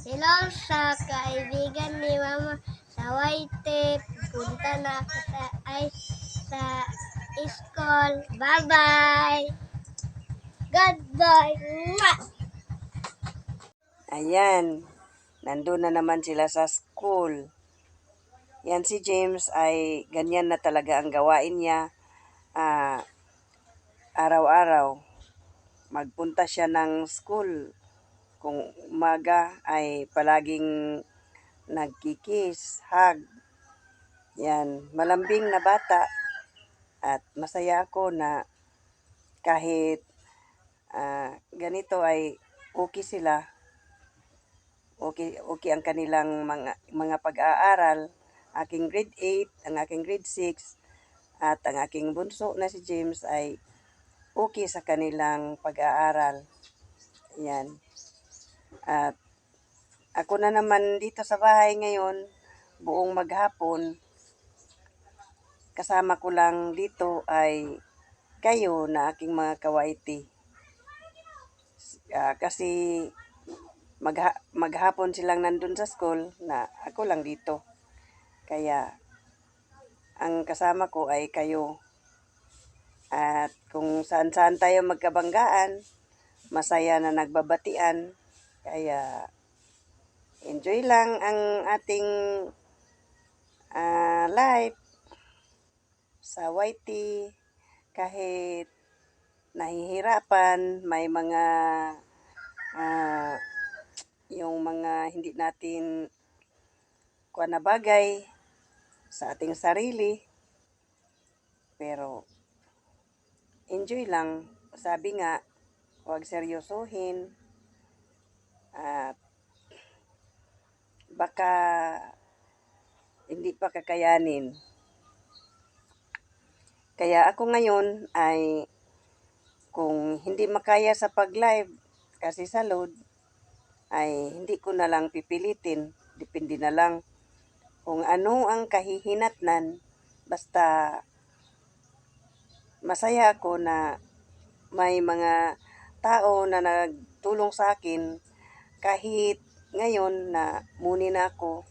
Hello sa kaibigan ni Mama sa Waite. Punta na ako sa, ay, sa school. Bye-bye! Goodbye! Ayan, nandun na naman sila sa school. Yan si James ay ganyan na talaga ang gawain niya. Ah, araw-araw, magpunta siya ng school. Kung umaga ay palaging nagkikis, hug. Yan, malambing na bata. At masaya ako na kahit ah, ganito ay okay sila okay okay ang kanilang mga mga pag-aaral. Aking grade 8, ang aking grade 6 at ang aking bunso na si James ay okay sa kanilang pag-aaral. Yan. At ako na naman dito sa bahay ngayon, buong maghapon. Kasama ko lang dito ay kayo na aking mga kawaiti. Ah, kasi magha maghapon silang nandun sa school na ako lang dito. Kaya ang kasama ko ay kayo. At kung saan-saan tayo magkabanggaan, masaya na nagbabatian. Kaya enjoy lang ang ating ah, life sa YT kahit nahihirapan, may mga ah, yung mga hindi natin kuha na bagay sa ating sarili. Pero enjoy lang. Sabi nga, huwag seryosohin. At baka hindi pa kakayanin. Kaya ako ngayon ay kung hindi makaya sa pag-live kasi sa load, ay hindi ko na lang pipilitin. Depende na lang kung ano ang kahihinatnan. Basta masaya ako na may mga tao na nagtulong sa akin kahit ngayon na muni na ako,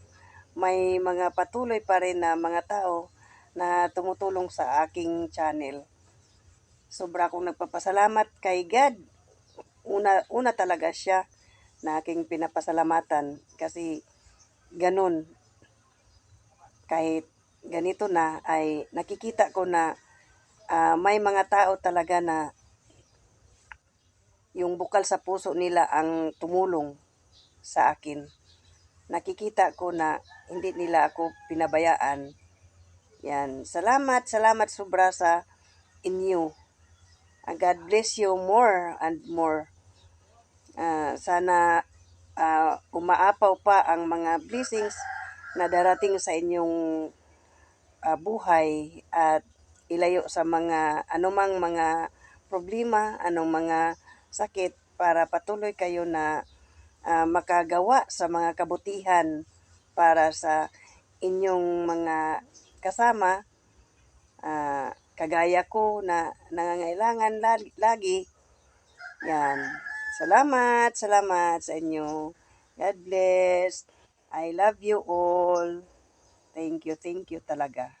may mga patuloy pa rin na mga tao na tumutulong sa aking channel. Sobra akong nagpapasalamat kay God. Una, una talaga siya na aking pinapasalamatan kasi ganun kahit ganito na ay nakikita ko na ah, may mga tao talaga na yung bukal sa puso nila ang tumulong sa akin. Nakikita ko na hindi nila ako pinabayaan. Yan. Salamat, salamat sobra sa inyo. And God bless you more and more. Ah, sana ah, umaapaw pa ang mga blessings na darating sa inyong ah, buhay at ilayo sa mga anumang mga problema, anong mga sakit para patuloy kayo na ah, makagawa sa mga kabutihan para sa inyong mga kasama ah, kagaya ko na nangangailangan lagi, lagi yan. Salamat, salamat sa inyo. God bless. I love you all. Thank you, thank you talaga.